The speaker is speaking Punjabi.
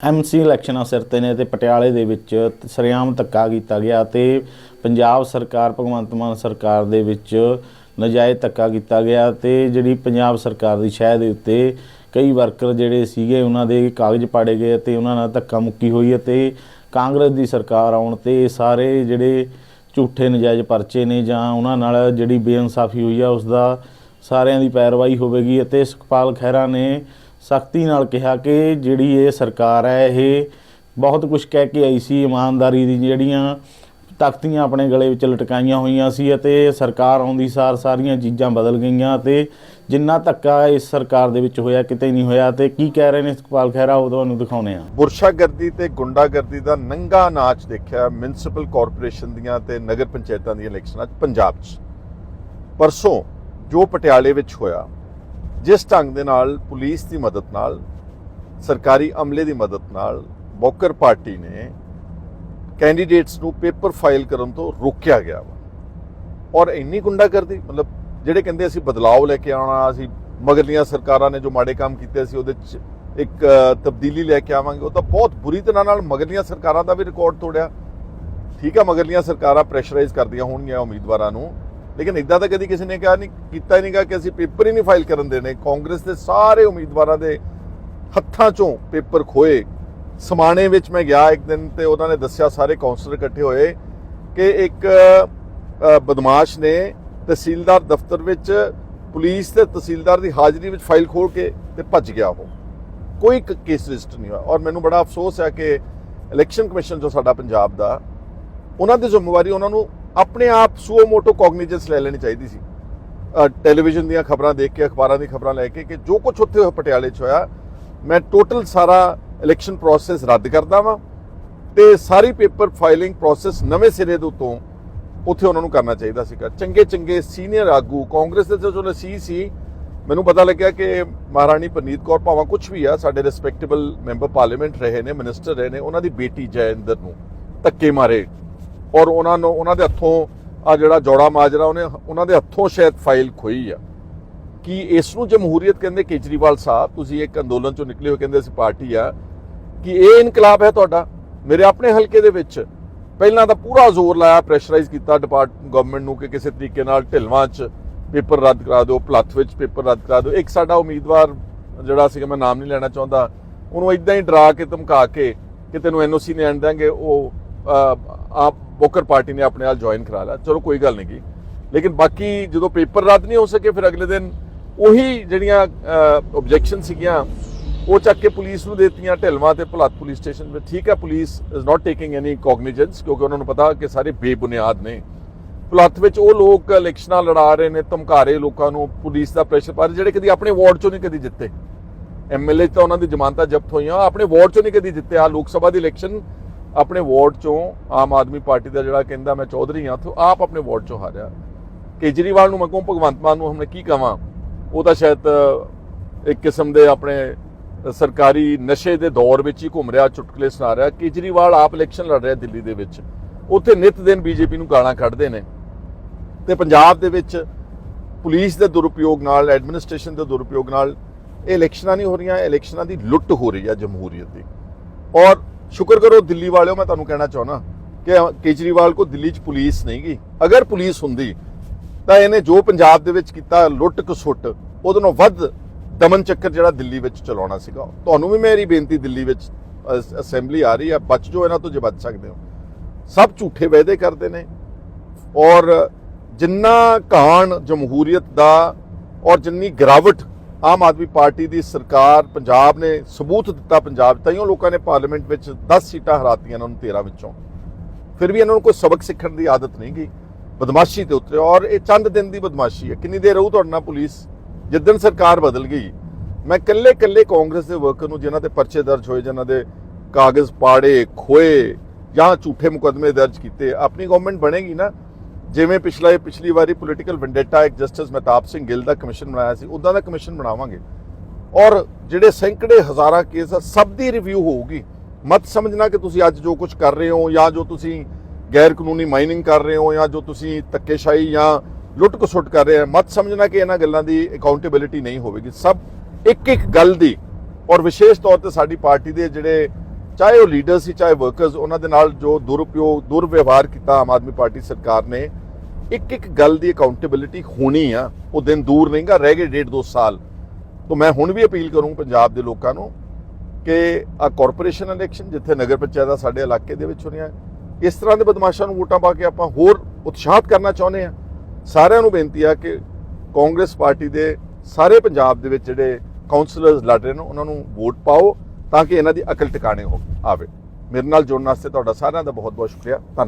ਐਮਸੀ ਇਲੈਕਸ਼ਨਾਂ ਸਿਰ ਤੇ ਨੇ ਤੇ ਪਟਿਆਲੇ ਦੇ ਵਿੱਚ ਸਰਿਆਮ ਧੱਕਾ ਕੀਤਾ ਗਿਆ ਤੇ ਪੰਜਾਬ ਸਰਕਾਰ, ਭਗਵੰਤ ਮਾਨ ਸਰਕਾਰ ਦੇ ਵਿੱਚ ਨਜਾਇਜ਼ ਧੱਕਾ ਕੀਤਾ ਗਿਆ ਤੇ ਜਿਹੜੀ ਪੰਜਾਬ ਸਰਕਾਰ ਦੀ ਸ਼ਹਿ ਦੇ ਉੱਤੇ ਕਈ ਵਰਕਰ ਜਿਹੜੇ ਸੀਗੇ ਉਹਨਾਂ ਦੇ ਕਾਗਜ਼ ਪਾੜੇ ਗਏ ਤੇ ਉਹਨਾਂ ਨਾਲ ਧੱਕਾ ਮੁੱਕੀ ਹੋਈ ਹੈ ਤੇ ਕਾਂਗਰਸ ਦੀ ਸਰਕਾਰ ਆਉਣ ਤੇ ਸਾਰੇ ਜਿਹੜੇ ਝੂਠੇ ਨਜਾਇਜ਼ ਪਰਚੇ ਨੇ ਜਾਂ ਉਹਨਾਂ ਨਾਲ ਜਿਹੜੀ ਬੇਇਨਸਾਫੀ ਹੋਈ ਆ, ਉਸ ਦਾ ਸਾਰਿਆਂ ਦੀ ਪੈਰਵਾਈ ਹੋਵੇਗੀ ਅਤੇ ਸੁਖਪਾਲ ਖਹਿਰਾ ਨੇ ਸਖਤੀ ਨਾਲ ਕਿਹਾ ਕਿ ਜਿਹੜੀ ਇਹ ਸਰਕਾਰ ਹੈ, ਇਹ ਬਹੁਤ ਕੁਝ ਕਹਿ ਕੇ ਆਈ ਸੀ, ਇਮਾਨਦਾਰੀ ਦੀ ਜਿਹੜੀਆਂ ਤਖਤੀਆਂ ਆਪਣੇ ਗਲੇ ਵਿੱਚ ਲਟਕਾਈਆਂ ਹੋਈਆਂ ਸੀ ਅਤੇ ਸਰਕਾਰ ਆਉਂਦੀ ਸਾਰ ਸਾਰੀਆਂ ਚੀਜ਼ਾਂ ਬਦਲ ਗਈਆਂ ਅਤੇ ਜਿੰਨਾ ਧੱਕਾ ਇਸ ਸਰਕਾਰ ਦੇ ਵਿੱਚ ਹੋਇਆ, ਕਿਤੇ ਨਹੀਂ ਹੋਇਆ ਤੇ ਕੀ ਕਹਿ ਰਹੇ ਨੇ ਸੁਖਪਾਲ ਖਹਿਰਾ, ਉਹ ਤੁਹਾਨੂੰ ਦਿਖਾਉਨੇ ਆ ਬੁਰਸ਼ਾਗਰਦੀ ਤੇ ਗੁੰਡਾਗਰਦੀ ਦਾ ਨੰਗਾ ਨਾਚ ਦੇਖਿਆ ਮਿਊਨਿਸਪਲ ਕਾਰਪੋਰੇਸ਼ਨ ਦੀਆਂ ਤੇ ਨਗਰ ਪੰਚਾਇਤਾਂ ਦੀਆਂ ਇਲੈਕਸ਼ਨਾਂ 'ਚ ਪੰਜਾਬ 'ਚ। ਪਰਸੋਂ ਜੋ ਪਟਿਆਲੇ ਵਿੱਚ ਹੋਇਆ ਜਿਸ ਢੰਗ ਦੇ ਨਾਲ ਪੁਲਿਸ ਦੀ ਮਦਦ ਨਾਲ, ਸਰਕਾਰੀ ਅਮਲੇ ਦੀ ਮਦਦ ਨਾਲ ਬੋਕਰ ਪਾਰਟੀ ਨੇ ਕੈਂਡੀਡੇਟਸ ਨੂੰ ਪੇਪਰ ਫਾਈਲ ਕਰਨ ਤੋਂ ਰੋਕਿਆ ਗਿਆ ਵਾ। ਔਰ ਇੰਨੀ ਗੁੰਡਾਗਰਦੀ, ਮਤਲਬ ਜਿਹੜੇ ਕਹਿੰਦੇ ਅਸੀਂ ਬਦਲਾਅ ਲੈ ਕੇ ਆਉਣਾ, ਅਸੀਂ ਮਗਰਲੀਆਂ ਸਰਕਾਰਾਂ ਨੇ ਜੋ ਮਾੜੇ ਕੰਮ ਕੀਤੇ ਸੀ ਉਹਦੇ 'ਚ ਇੱਕ ਤਬਦੀਲੀ ਲੈ ਕੇ ਆਵਾਂਗੇ, ਉਹ ਤਾਂ ਬਹੁਤ ਬੁਰੀ ਤਰ੍ਹਾਂ ਨਾਲ ਮਗਰਲੀਆਂ ਸਰਕਾਰਾਂ ਦਾ ਵੀ ਰਿਕਾਰਡ ਤੋੜਿਆ। ਠੀਕ ਆ, ਮਗਰਲੀਆਂ ਸਰਕਾਰਾਂ ਪ੍ਰੈਸ਼ਰਾਈਜ਼ ਕਰਦੀਆਂ ਹੋਣਗੀਆਂ ਉਮੀਦਵਾਰਾਂ ਨੂੰ। ਲੇਕਿਨ ਇਦਾਂ ਤਾਂ ਕਦੀ ਕਿਸੇ ਨੇ ਕਿਹਾ ਨਹੀਂ, ਕੀਤਾ ਹੀ ਨਹੀਂਗਾ ਕਿ ਅਸੀਂ ਪੇਪਰ ਹੀ ਨਹੀਂ ਫਾਈਲ ਕਰਨ ਦੇਣੇ। ਕਾਂਗਰਸ ਦੇ ਸਾਰੇ ਉਮੀਦਵਾਰਾਂ ਦੇ ਹੱਥਾਂ 'ਚੋਂ ਪੇਪਰ ਖੋਏ। ਸਮਾਣੇ ਵਿੱਚ ਮੈਂ ਗਿਆ ਇੱਕ ਦਿਨ ਤੇ ਉਹਨਾਂ ਨੇ ਦੱਸਿਆ ਸਾਰੇ ਕਾਉਂਸਲਰ ਇਕੱਠੇ ਹੋਏ ਕਿ ਇੱਕ ਬਦਮਾਸ਼ ਨੇ ਤਹਿਸੀਲਦਾਰ ਦਫ਼ਤਰ ਵਿੱਚ ਪੁਲਿਸ ਤੇ ਤਹਿਸੀਲਦਾਰ ਦੀ ਹਾਜ਼ਰੀ ਵਿੱਚ ਫਾਈਲ ਖੋਲ ਕੇ ਤੇ ਭੱਜ ਗਿਆ ਉਹ। ਕੋਈ ਕੇਸ ਰਜਿਸਟਰ ਨਹੀਂ ਹੋਇਆ। ਔਰ ਮੈਨੂੰ ਬੜਾ ਅਫਸੋਸ ਹੈ ਕਿ ਇਲੈਕਸ਼ਨ ਕਮਿਸ਼ਨ ਜੋ ਸਾਡਾ ਪੰਜਾਬ ਦਾ, ਉਹਨਾਂ ਦੀ ਜ਼ਿੰਮੇਵਾਰੀ ਉਹਨਾਂ ਨੂੰ ਆਪਣੇ ਆਪ ਸੂਓ ਮੋਟੋ ਕੋਗਨੀਜੈਂਸ ਲੈ ਲੈਣੀ ਚਾਹੀਦੀ ਸੀ। ਟੈਲੀਵਿਜ਼ਨ ਦੀਆਂ ਖਬਰਾਂ ਦੇਖ ਕੇ, ਅਖਬਾਰਾਂ ਦੀ ਖਬਰਾਂ ਲੈ ਕੇ ਕਿ ਜੋ ਕੁਝ ਉੱਥੇ ਹੋਇਆ ਪਟਿਆਲੇ 'ਚ ਹੋਇਆ, ਮੈਂ ਟੋਟਲ ਸਾਰਾ ਇਲੈਕਸ਼ਨ ਪ੍ਰੋਸੈਸ ਰੱਦ ਕਰਦਾ ਵਾਂ ਤੇ ਸਾਰੀ ਪੇਪਰ ਫਾਈਲਿੰਗ ਪ੍ਰੋਸੈਸ ਨਵੇਂ ਸਿਰੇ ਦੇ ਉੱਤੋਂ ਉੱਥੇ ਉਹਨਾਂ ਨੂੰ ਕਰਨਾ ਚਾਹੀਦਾ ਸੀਗਾ। ਚੰਗੇ ਚੰਗੇ ਸੀਨੀਅਰ ਆਗੂ, ਕਾਂਗਰਸ ਦੇ ਜੋ ਨਸੀ ਸੀ ਮੈਨੂੰ ਪਤਾ ਲੱਗਿਆ ਕਿ ਮਹਾਰਾਣੀ ਪਰਨੀਤ ਕੌਰ ਭਾਵਾਂ ਕੁਝ ਵੀ ਆ, ਸਾਡੇ ਰਿਸਪੈਕਟੇਬਲ ਮੈਂਬਰ ਪਾਰਲੀਮੈਂਟ ਰਹੇ ਨੇ ਮਿਨਿਸਟਰ ਰਹੇ ਨੇ, ਉਹਨਾਂ ਦੀ ਬੇਟੀ ਜੈਇੰਦਰ ਨੂੰ ਧੱਕੇ ਮਾਰੇ ਔਰ ਉਹਨਾਂ ਨੂੰ, ਉਹਨਾਂ ਦੇ ਹੱਥੋਂ ਆ ਜਿਹੜਾ ਜੋੜਾ ਮਾਜਰਾ, ਉਹਨੇ, ਉਹਨਾਂ ਦੇ ਹੱਥੋਂ ਸ਼ਾਇਦ ਫਾਈਲ ਖੋਈ ਆ। ਕਿ ਇਸ ਨੂੰ ਜਮਹੂਰੀਅਤ ਕਹਿੰਦੇ ਕੇਜਰੀਵਾਲ ਸਾਹਿਬ? ਤੁਸੀਂ ਇੱਕ ਅੰਦੋਲਨ ਚੋਂ ਨਿਕਲੇ ਹੋ, ਕਹਿੰਦੇ ਅਸੀਂ ਪਾਰਟੀ ਆ। ਕਿ ਇਹ ਇਨਕਲਾਬ ਹੈ ਤੁਹਾਡਾ? ਮੇਰੇ ਆਪਣੇ ਹਲਕੇ ਦੇ ਵਿੱਚ ਪਹਿਲਾਂ ਤਾਂ ਪੂਰਾ ਜ਼ੋਰ ਲਾਇਆ ਪ੍ਰੈਸ਼ਰਾਈਜ਼ ਕੀਤਾ ਡਿਪਾਰਟ ਗਵਰਨਮੈਂਟ ਨੂੰ ਕਿ ਕਿਸੇ ਤਰੀਕੇ ਨਾਲ ਢਿਲਵਾਂ 'ਚ ਪੇਪਰ ਰੱਦ ਕਰਾ ਦਿਓ, ਪਲੱਥ ਵਿੱਚ ਪੇਪਰ ਰੱਦ ਕਰਾ ਦਿਓ। ਇੱਕ ਸਾਡਾ ਉਮੀਦਵਾਰ ਜਿਹੜਾ ਸੀਗਾ, ਮੈਂ ਨਾਮ ਨਹੀਂ ਲੈਣਾ ਚਾਹੁੰਦਾ, ਉਹਨੂੰ ਇਦਾਂ ਹੀ ਡਰਾ ਕੇ ਧਮਕਾ ਕੇ ਕਿ ਤੈਨੂੰ ਐਨਓਸੀ ਨਹੀਂ ਆਣ ਦਾਂਗੇ ਉਹ ਆਪ ਵੋਕਰ ਪਾਰਟੀ ਨੇ ਆਪਣੇ ਨਾਲ ਜੁਆਇਨ ਕਰਾ ਲਿਆ। ਚਲੋ ਕੋਈ ਗੱਲ ਨਹੀਂ ਗੀ। ਲੇਕਿਨ ਬਾਕੀ ਜਦੋਂ ਪੇਪਰ ਰੱਦ ਨਹੀਂ ਹੋ ਸਕੇ, ਫਿਰ ਅਗਲੇ ਦਿਨ ਉਹੀ ਜਿਹੜੀਆਂ ਆਬਜੈਕਸ਼ਨ ਸੀਗੀਆਂ, ਉਹ ਚੱਕ ਕੇ ਪੁਲਿਸ ਨੂੰ ਦਿੱਤੀਆਂ, ਢਿਲਵਾਂ ਤੇ ਭਲਾਤ ਪੁਲਿਸ ਸਟੇਸ਼ਨ ਵਿੱਚ। ਠੀਕ ਹੈ, police is not taking any cognizance ਕਿਉਂਕਿ ਉਹਨਾਂ ਨੂੰ ਪਤਾ ਕਿ ਸਾਰੇ ਬੇਬੁਨਿਆਦ ਨੇ। ਭਲਾਤ ਵਿੱਚ ਉਹ ਲੋਕ ਇਲੈਕਸ਼ਨਾਂ ਲੜਾ ਰਹੇ ਨੇ ਧਮਕਾ ਰਹੇ ਲੋਕਾਂ ਨੂੰ, ਪੁਲਿਸ ਦਾ ਪ੍ਰੈਸ਼ਰ ਪਾ ਰਹੇ, ਜਿਹੜੇ ਕਦੀ ਆਪਣੇ ਵਾਰਡ ਚੋਂ ਨਹੀਂ ਕਦੀ ਜਿੱਤੇ। ਐਮਐਲਏ ਤਾਂ ਉਹਨਾਂ ਦੀ ਜ਼ਮਾਨਤਾਂ ਜ਼ਬਤ ਹੋਈਆਂ, ਆਪਣੇ ਵਾਰਡ ਚੋਂ ਨਹੀਂ ਕਦੀ ਜਿੱਤੇ। ਆ ਲੋਕ ਸਭਾ ਦੀ ਇਲੈਕਸ਼ਨ ਆਪਣੇ ਵਾਰਡ ਚੋਂ ਆਮ ਆਦਮੀ ਪਾਰਟੀ ਦਾ ਜਿਹੜਾ ਕਹਿੰਦਾ ਮੈਂ ਚੌਧਰੀ ਹਾਂ, ਤੋਂ ਆਪ ਆਪਣੇ ਵਾਰਡ ਚੋਂ ਹਾਰਿਆ। ਕੇਜਰੀਵਾਲ ਨੂੰ ਮੈਂ ਕਹੂੰ, ਭਗਵੰਤ ਮਾਨ ਨੂੰ ਹਮਨੇ ਕੀ ਕਹਾਂ? ਉਹ ਤਾਂ ਸ਼ਾਇਦ ਇੱਕ ਕਿਸਮ ਦੇ ਆਪਣੇ ਸਰਕਾਰੀ ਨਸ਼ੇ ਦੇ ਦੌਰ ਵਿੱਚ ਹੀ ਘੁੰਮ ਰਿਹਾ, ਚੁਟਕਲੇ ਸੁਣਾ ਰਿਹਾ। ਕੇਜਰੀਵਾਲ ਆਪ ਇਲੈਕਸ਼ਨ ਲੜ ਰਿਹਾ ਦਿੱਲੀ ਦੇ ਵਿੱਚ। ਉੱਥੇ ਨਿਤ ਦਿਨ ਬੀਜੇਪੀ ਨੂੰ ਗਾਲਾਂ ਕੱਢਦੇ ਨੇ। ਤੇ ਪੰਜਾਬ ਦੇ ਵਿੱਚ ਪੁਲਿਸ ਦੇ ਦੁਰਉਪਯੋਗ ਨਾਲ, ਐਡਮਿਨਿਸਟ੍ਰੇਸ਼ਨ ਦੇ ਦੁਰਉਪਯੋਗ ਨਾਲ ਇਹ ਇਲੈਕਸ਼ਨਾਂ ਨਹੀਂ ਹੋ ਰਹੀਆਂ, ਇਲੈਕਸ਼ਨਾਂ ਦੀ ਲੁੱਟ ਹੋ ਰਹੀ ਹੈ ਜਮਹੂਰੀਅਤ ਦੀ। ਔਰ ਸ਼ੁਕਰ ਕਰੋ ਦਿੱਲੀ ਵਾਲਿਓ, ਮੈਂ ਤੁਹਾਨੂੰ ਕਹਿਣਾ ਚਾਹੁੰਦਾ ਕਿ ਕੇਜਰੀਵਾਲ ਕੋ ਦਿੱਲੀ 'ਚ ਪੁਲਿਸ ਨਹੀਂ ਗਈ। ਅਗਰ ਪੁਲਿਸ ਹੁੰਦੀ, ਤਾਂ ਇਹਨੇ ਜੋ ਪੰਜਾਬ ਦੇ ਵਿੱਚ ਕੀਤਾ ਲੁੱਟ ਕਸੁੱਟ ਉਹਦੇ ਨਾਲੋਂ ਵੱਧ ਦਮਨ ਚੱਕਰ ਜਿਹੜਾ ਦਿੱਲੀ ਵਿੱਚ ਚਲਾਉਣਾ ਸੀਗਾ। ਤੁਹਾਨੂੰ ਵੀ ਮੇਰੀ ਬੇਨਤੀ, ਦਿੱਲੀ ਵਿੱਚ ਅਸੈਂਬਲੀ ਆ ਰਹੀ ਹੈ ਬਚ ਜੋ ਇਹਨਾਂ ਤੋਂ ਜੇ ਬਚ ਸਕਦੇ ਹੋ। ਸਭ ਝੂਠੇ ਵਾਅਦੇ ਕਰਦੇ ਨੇ। ਔਰ ਜਿੰਨਾ ਘਾਣ ਜਮਹੂਰੀਅਤ ਦਾ ਔਰ ਜਿੰਨੀ ਗਿਰਾਵਟ ਆਮ ਆਦਮੀ ਪਾਰਟੀ ਦੀ ਸਰਕਾਰ ਪੰਜਾਬ ਨੇ ਸਬੂਤ ਦਿੱਤਾ ਪੰਜਾਬ, ਤਾਈਓ ਲੋਕਾਂ ਨੇ ਪਾਰਲੀਮੈਂਟ ਵਿੱਚ 10 ਸੀਟਾਂ ਹਰਾਤੀਆਂ ਇਹਨਾਂ ਨੂੰ 13 ਵਿੱਚੋਂ। ਫਿਰ ਵੀ ਇਹਨਾਂ ਨੂੰ ਕੋਈ ਸਬਕ ਸਿੱਖਣ ਦੀ ਆਦਤ ਨਹੀਂ ਗਈ। ਬਦਮਾਸ਼ੀ ਤੇ ਉਤਰੇ ਔਰ ਇਹ ਚੰਦ ਦਿਨ ਦੀ ਬਦਮਾਸ਼ੀ ਹੈ। ਕਿੰਨੀ ਦੇਰ ਰਹੂ ਤੁਹਾਡੇ ਨਾਲ ਪੁਲਿਸ? ਜਿੱਦਣ ਸਰਕਾਰ ਬਦਲ ਗਈ, ਮੈਂ ਕੱਲੇ ਕੱਲੇ ਕਾਂਗਰਸ ਦੇ ਵਰਕਰ ਨੂੰ ਜਿਨ੍ਹਾਂ ਤੇ ਪਰਚੇ ਦਰਜ ਹੋਏ, ਜਿਨ੍ਹਾਂ ਦੇ ਕਾਗਜ਼ ਪਾੜੇ, ਖੋਏ ਜਾਂ ਝੂਠੇ ਮੁਕਦਮੇ ਦਰਜ ਕੀਤੇ, ਆਪਣੀ ਗਵਰਨਮੈਂਟ ਬਣੇਗੀ ਨਾ ਜਿਵੇਂ ਪਿਛਲਾ ਪਿਛਲੀ ਵਾਰੀ ਪੋਲੀਟੀਕਲ ਵੈਂਡੇਟਾ ਇੱਕ ਜਸਟਿਸ ਮਹਿਤਾਬ ਸਿੰਘ ਗਿੱਲ ਦਾ ਕਮਿਸ਼ਨ ਬਣਾਇਆ ਸੀ ਉਦਾਂ ਦਾ ਕਮਿਸ਼ਨ ਬਣਾਵਾਂਗੇ। ਔਰ ਜਿਹੜੇ ਸੈਂਕੜੇ ਹਜ਼ਾਰਾਂ ਕੇਸ ਆ, ਸਭ ਦੀ ਰਿਵਿਊ ਹੋਊਗੀ। ਮਤ ਸਮਝਣਾ ਕਿ ਤੁਸੀਂ ਅੱਜ ਜੋ ਕੁਝ ਕਰ ਰਹੇ ਹੋ, ਜਾਂ ਜੋ ਤੁਸੀਂ ਗੈਰ ਕਾਨੂੰਨੀ ਮਾਈਨਿੰਗ ਕਰ ਰਹੇ ਹੋ, ਜਾਂ ਜੋ ਤੁਸੀਂ ਧੱਕੇਸ਼ਾਹੀ ਜਾਂ ਲੁੱਟ ਖਸੁੱਟ ਕਰ ਰਹੇ ਹੋ, ਮਤ ਸਮਝਣਾ ਕਿ ਇਹਨਾਂ ਗੱਲਾਂ ਦੀ ਅਕਾਊਂਟੇਬਿਲਿਟੀ ਨਹੀਂ ਹੋਵੇਗੀ। ਸਭ ਇੱਕ ਇੱਕ ਗੱਲ ਦੀ ਔਰ ਵਿਸ਼ੇਸ਼ ਤੌਰ ਤੇ ਸਾਡੀ ਪਾਰਟੀ ਦੇ ਜਿਹੜੇ ਚਾਹੇ ਉਹ ਲੀਡਰ ਸੀ, ਚਾਹੇ ਵਰਕਰਸ ਉਹਨਾਂ ਦੇ ਨਾਲ ਜੋ ਦੁਰਉਪਯੋਗ, ਦੁਰਵਿਵਹਾਰ ਕੀਤਾ ਆਮ ਆਦਮੀ ਪਾਰਟੀ ਸਰਕਾਰ ਨੇ, ਇੱਕ ਇੱਕ ਗੱਲ ਦੀ ਅਕਾਊਂਟੇਬਿਲਿਟੀ ਹੋਣੀ ਆ, ਉਹ ਦਿਨ ਦੂਰ ਨਹੀਂਗਾ, ਰਹਿ ਗਏ ਡੇਢ ਦੋ ਸਾਲ। ਤੋਂ ਮੈਂ ਹੁਣ ਵੀ ਅਪੀਲ ਕਰੂੰ ਪੰਜਾਬ ਦੇ ਲੋਕਾਂ ਨੂੰ ਕਿ ਆ ਕਾਰਪੋਰੇਸ਼ਨ ਇਲੈਕਸ਼ਨ ਜਿੱਥੇ ਨਗਰ ਪੰਚਾਇਤਾਂ ਸਾਡੇ ਇਲਾਕੇ ਦੇ ਵਿੱਚ ਹੋਣੀਆਂ ਇਸ ਤਰ੍ਹਾਂ ਦੇ ਬਦਮਾਸ਼ਾਂ ਨੂੰ ਵੋਟਾਂ ਪਾ ਕੇ ਆਪਾਂ ਹੋਰ ਉਤਸ਼ਾਹਤ ਕਰਨਾ ਚਾਹੁੰਦੇ ਆ। ਸਾਰਿਆਂ ਨੂੰ ਬੇਨਤੀ ਆ ਕਿ ਕਾਂਗਰਸ ਪਾਰਟੀ ਦੇ ਸਾਰੇ ਪੰਜਾਬ ਦੇ ਵਿੱਚ ਜਿਹੜੇ ਕਾਉਂਸਲਰਸ ਲੜ ਰਹੇ ਨੇ, ਉਹਨਾਂ ਨੂੰ ਵੋਟ ਪਾਓ ਤਾਂ ਕਿ ਇਹਨਾਂ ਦੀ ਅਕਲ ਟਿਕਾਣੇ ਹੋਵੇ। ਆਵੇ। ਮੇਰੇ ਨਾਲ ਜੁੜਨ ਵਾਸਤੇ ਤੁਹਾਡਾ ਸਾਰਿਆਂ ਦਾ ਬਹੁਤ ਬਹੁਤ ਸ਼ੁਕਰੀਆ। ਧੰਨਵਾਦ।